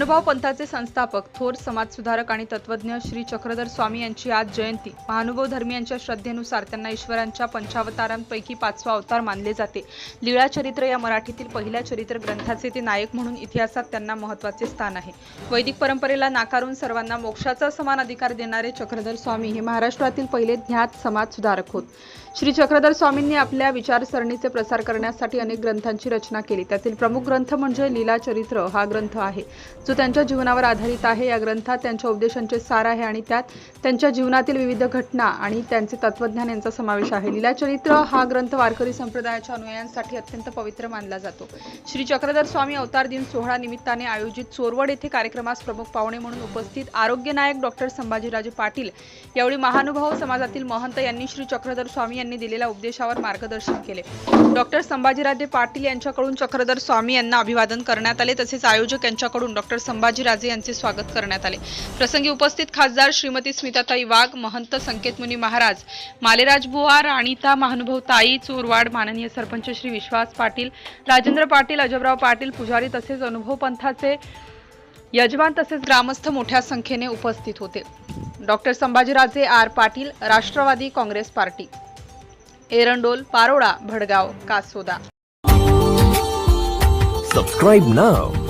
महानुभाव पंथाचे संस्थापक थोर समाजसुधारक आणि तत्वज्ञ श्री चक्रधर स्वामी यांची आज जयंती. महानुभाव धर्मियांच्या श्रद्धेनुसार त्यांना ईश्वरांच्या पंचावतारांपैकी पाचवा अवतार मानले जाते. लीळा चरित्र या मराठीतील पहिल्या चरित्र ग्रंथाचे ते नायक म्हणून इतिहासात त्यांना महत्त्वाचे स्थान आहे. वैदिक परंपरेला नाकारून सर्वांना मोक्षाचा समान अधिकार देणारे चक्रधर स्वामी हे महाराष्ट्रातील पहिले ज्ञात समाजसुधारक होत. श्री चक्रधर स्वामींनी आपल्या विचारसरणीचे प्रसार करण्यासाठी अनेक ग्रंथांची रचना केली. त्यातील प्रमुख ग्रंथ म्हणजे लीला चरित्र हा ग्रंथ आहे. जो त्यांच्या जीवनावर आधारित आहे या ग्रंथात त्यांच्या उपदेशांचे सार आहे आणि त्यात त्यांच्या जीवनातील विविध घटना आणि त्यांचे तत्वज्ञान यांचा समावेश आहे. लीलाचरित्र हा ग्रंथ वारकरी संप्रदायाच्या अनुयायांसाठी अत्यंत पवित्र मानला जातो. श्री चक्रधर स्वामी अवतार दिन सोहळा निमित्ताने आयोजित चोरवड येथे कार्यक्रमास प्रमुख पाहुणे म्हणून उपस्थित आरोग्य नायक डॉक्टर संभाजीराजे पाटील यावेळी महानुभाव समाजातील महंत यांनी श्री चक्रधर स्वामी यांनी दिलेल्या उपदेशावर मार्गदर्शन केले. डॉक्टर संभाजीराजे पाटील यांच्याकडून चक्रधर स्वामी यांना अभिवादन करण्यात आले. तसेच आयोजक यांच्याकडून डॉक्टर संभाजीराजे यांचे स्वागत करण्यात आले. प्रसंगी उपस्थित खासदार श्रीमती स्मिताताई वाघ महंत संकेतमुनी महाराज मालेराज बुवा राणीता महानुभाव ताई चोरवाड माननीय सरपंच श्री विश्वास पाटील राजेंद्र पाटील अजबराव पाटील पुजारी तसेच अनुभव पंथाचे यजमान तसेच ग्रामस्थ मोठ्या संख्येने उपस्थित होते. Doctor Sambhajiraje R Patil Rashtravadi Congress Party. Erandol Paroda Bhadgaon Kasoda. Subscribe नाव